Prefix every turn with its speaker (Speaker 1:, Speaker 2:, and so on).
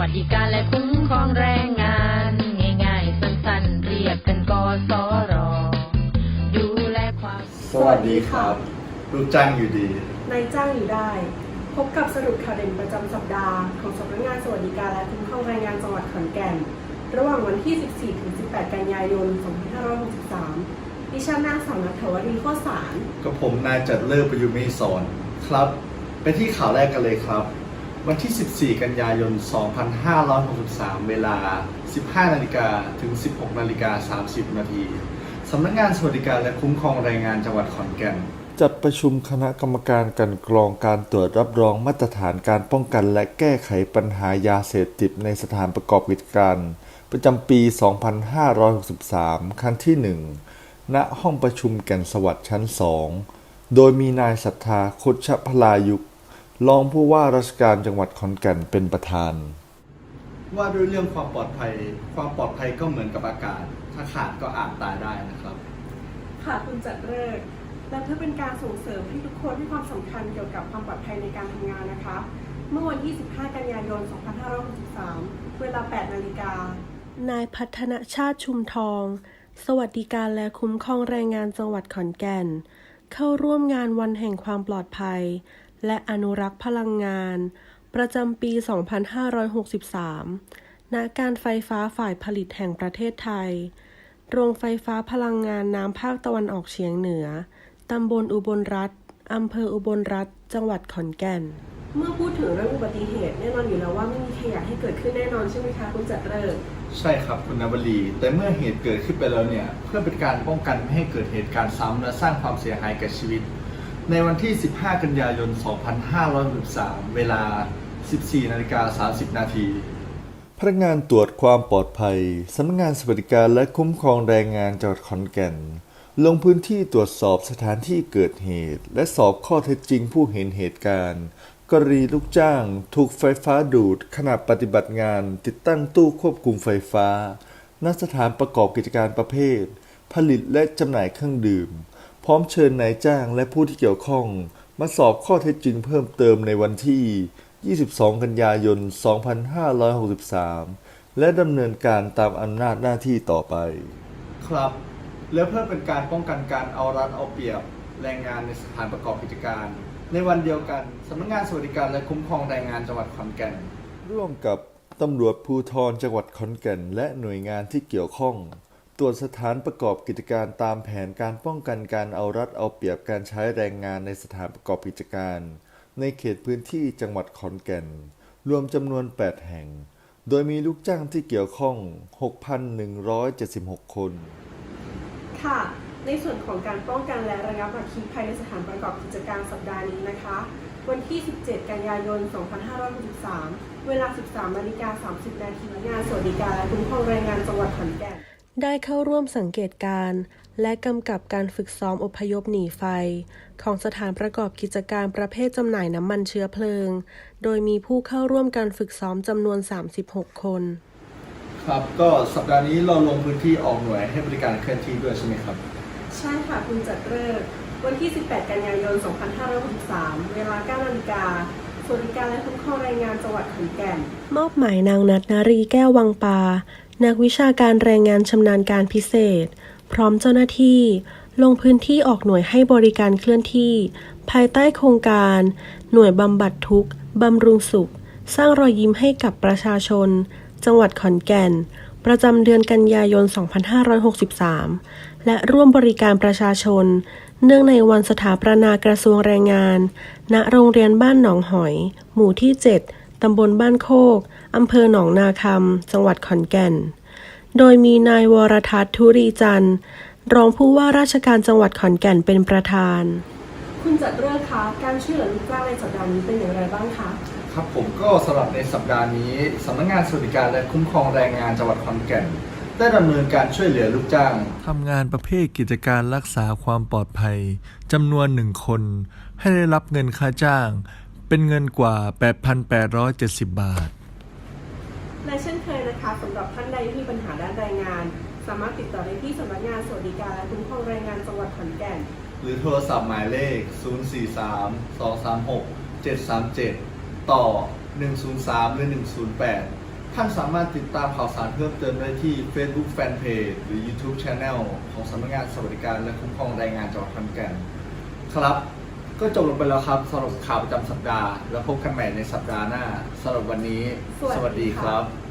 Speaker 1: วัสดิการและคุ้มครองแรงงาน ง่ายๆ สั้นๆ เรียกกันกสรดูแลความ
Speaker 2: สวัสดีครับ ลูกจ้างอยู่ดี
Speaker 3: นายจ้างอยู่ได้ พบกับสรุปข่าวเด่นประจำสัปดาห์ของสำนักงานสวัสดิการและคุ้มครองแรงงานจังหวัดขอนแก่น ระหว่างวันที่ 14 ถึง 18 กันยายน 2563 ดิฉันนางสาวนัทวรีโคตรสาร
Speaker 2: กับผมนายจัดเลิศประยุมิสอนครับ ไปที่ข่าวแรกกันเลยครับ วันที่ 14 กันยายน 2563 เวลา 15 นาฬิกาถึง 16 นาฬิกา 30 นาทีสำนักงานสวัสดิการและคุ้มครองแรงงานจังหวัดขอนแก่น จัดประชุมคณะกรรมการกันกรองการตรวจรับรองมาตรฐานการป้องกันและแก้ไขปัญหายาเสพติดในสถานประกอบกิจการ ประจำปี 2563 ครั้งที่ 1 ณ ห้องประชุมแก่นสวัสดิ์ชั้น 2 โดยมีนายศรัทธาคุชพลายุก รองผู้ว่าราชการจังหวัดขอนแก่นเป็นประธาน ว่าด้วยเรื่องความปลอดภัย ความปลอดภัยก็เหมือนกับอากาศ ถ้าขาดก็อาจตายได้นะครับ
Speaker 3: ค่ะคุณจัดเลิกษ์และเพื่อเป็นการส่งเสริมให้ทุกคนให้ความสำคัญเกี่ยวกับความปลอดภัยในการทำงานนะคะ เมื่อวันที่ 15 กันยายน 2563 เวลา 8 นาฬิกา นายพัฒนชาติชุมทอง สวัสดิการและคุ้มครองแรงงานจังหวัดขอนแก่น เข้าร่วมงานวันแห่งความปลอดภัย และอนุรักษ์พลังงาน ประจำปี 2563 ณ การไฟฟ้าฝ่ายผลิตแห่งประเทศไทย โรงไฟฟ้าพลังงานน้ำภาคตะวันออกเฉียงเหนือ ตำบลอุบลรัฐ อำเภออุบลรัฐ จังหวัดขอนแก่น เมื่อพูดถึงเรื่องอุบัติเหตุแน่นอนอยู่แล้วว่าไม่มีใครอยากให้เกิดขึ้นแน่นอนใช่ไหมคะคุณจัดเลิกษ์
Speaker 2: ใช่ครับคุณนวลี แต่เมื่อเหตุเกิดขึ้นไปแล้วเนี่ย เพื่อเป็นการป้องกันไม่ให้เกิดเหตุการณ์ซ้ำและสร้างความเสียหายแก่ชีวิต ในวันที่ 15 กันยายน 2563 เวลา 14 นาฬิกา 30 นาที พนักงานตรวจความปลอดภัย สำนักงานสวัสดิการและคุ้มครองแรงงานจังหวัดขอนแก่น ลงพื้นที่ตรวจสอบสถานที่เกิดเหตุ และสอบข้อเท็จจริงผู้เห็นเหตุการณ์ กรณีลูกจ้างถูกไฟฟ้าดูดขณะปฏิบัติงานติดตั้งตู้ควบคุมไฟฟ้าณสถานประกอบกิจการประเภท ผลิตและจำหน่ายเครื่องดื่ม ร้อมเชิญนายจ้างและผู้ที่เกี่ยวข้อง มาสอบข้อเท็จจริงเพิ่มเติมในวันที่ 22 กันยายน 2563 และดำเนินการตามอำนาจหน้าที่ต่อไป ครับ และเพื่อเป็นการป้องกันการเอารัดเอาเปรียบแรงงานในสถานประกอบกิจการ ในวันเดียวกันสำนักงานสวัสดิการและคุ้มครองแรงงานจังหวัดขอนแก่น ร่วมกับตำรวจภูธรจังหวัดขอนแก่น และหน่วยงานที่เกี่ยวข้อง ตรวจสถานประกอบกิจการตามแผนการป้องกันการเอารัดเอาเปรียบการใช้แรงงานในสถานประกอบกิจการ ในเขตพื้นที่จังหวัดขอนแก่น รวมจำนวน 8 แห่ง โดยมีลูกจ้างที่เกี่ยวข้อง 6,176 คน
Speaker 3: ค่ะ ในส่วนของการป้องกันและระงับอัคคีภัยในสถานประกอบกิจการสัปดาห์นี้นะคะ วันที่ 17 กันยายน 2563 เวลา 13นาฬิกา30 นาทีงานสวัสดิการและคุ้มครองแรงงานจังหวัดขอนแก่น ได้เข้าร่วมสังเกตการณ์และกำกับการฝึกซ้อมอพยพหนีไฟ ของสถานประกอบกิจการประเภทจำหน่ายน้ำมันเชื้อเพลิง โดยมีผู้เข้าร่วมการฝึกซ้อมจำนวน 36 คน
Speaker 2: ครับก็สัปดาห์นี้เราลงพื้นที่ออกหน่วยให้บริการเคลื่อนที่ด้วยใช่ไหมครับ
Speaker 3: ใช่ค่ะคุณจัดเลิกษ์วันที่ 18 กันยายน 2563 เวลา9นาฬิกาสวัสดิการและคุ้มครองแรงงานจังหวัดขอนแก่น มอบหมายนางนัทนารีแก้ววังปา นักวิชาการแรงงานชำนาญการพิเศษ พร้อมเจ้าหน้าที่ ลงพื้นที่ออกหน่วยให้บริการเคลื่อนที่ ภายใต้โครงการ หน่วยบำบัดทุกข์บำรุงสุข สร้างรอยยิ้มให้กับประชาชน จังหวัดขอนแก่น ประจำเดือนกันยายน 2563 และร่วมบริการประชาชน เนื่องในวันสถาปนากระทรวงแรงงาน ณ โรงเรียนบ้านหนองหอย หมู่ที่ 7 ตำบลบ้านโคก อำเภอหนองนาคำ จังหวัดขอนแก่น โดยมีนายวรทัศน์ธุรีจันทร์ รองผู้ว่าราชการจังหวัดขอนแก่นเป็นประธาน คุณจัดเรื่องคะการช่วยเหลือลูกจ้างในสัปดาห์นี้เป็นอย่างไรบ้างคะ
Speaker 2: ครับผมก็สำหรับในสัปดาห์นี้สำนักงานสวัสดิการและคุ้มครองแรงงานจังหวัดขอนแก่น ได้ดำเนินการช่วยเหลือลูกจ้างทำงานประเภทกิจการรักษาความปลอดภัยจำนวนหนึ่งคน ให้ได้รับเงินค่าจ้าง เป็นเงินกว่า 8,870 บาท
Speaker 3: และเช่นเคยนะคะสำหรับท่านใดที่มีปัญหาด้านแรงงาน สามารถติดต่อได้ที่สำนักงานสวัสดิการและคุ้มครองแรงงานจังหวัดขอนแก่น
Speaker 2: หรือโทรศัพท์หมายเลข 043 236 737 ต่อ 103 หรือ 108 ท่านสามารถติดตามข่าวสารเพิ่มเติมได้ที่ Facebook Fanpage หรือ YouTube Channel ของสำนักงานสวัสดิการและคุ้มครองแรงงานจังหวัดขอนแก่น ครับ ก็จบลงไปแล้วครับสำหรับข่าวประจำสัปดาห์ แล้วพบกันใหม่ในสัปดาห์หน้าสำหรับวันนี้
Speaker 3: สวัสดี
Speaker 2: ค
Speaker 3: ค่ะ
Speaker 2: รับ